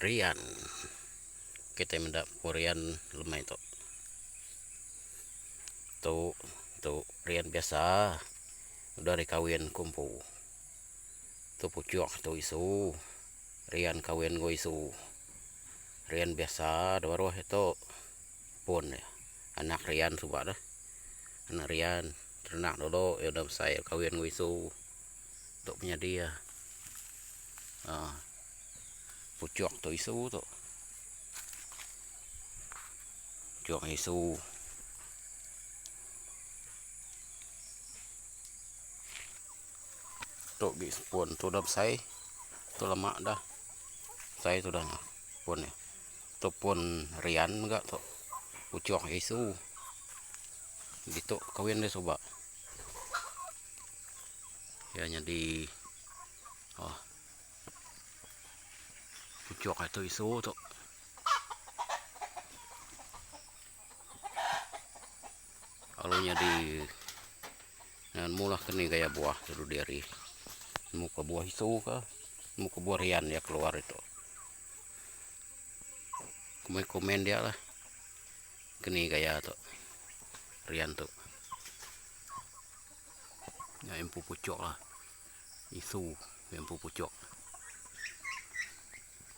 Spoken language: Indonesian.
rian kita mendak rian lemah itu. Tuh tuh rian biasa. Udah kawin kumpu. Tuh pucuk tuh isu. Rian kawin gue isu. Rian biasa baru itu. Pun ya. Anak rian coba dah. Anak rian ternak dulu. Ya udah saya kawin gue isu. Untuk punya dia. Ah pucuk tuh isu tuh. Pucuk isu tuh bis pun tuh udah saya tuh lemak dah. Saya tuh dah pun ya. Tuh pun rian enggak tuh. Pucuk isu gitu kawin deh coba. Ya jadi oh pucuk itu isu tuh kalau di dengan mulah kini gaya buah dulu dari muka buah isu ke muka buah rian ya keluar itu komen komen dia lah kini gaya tuh rian tuh ya empu pucuk lah isu empu pucuk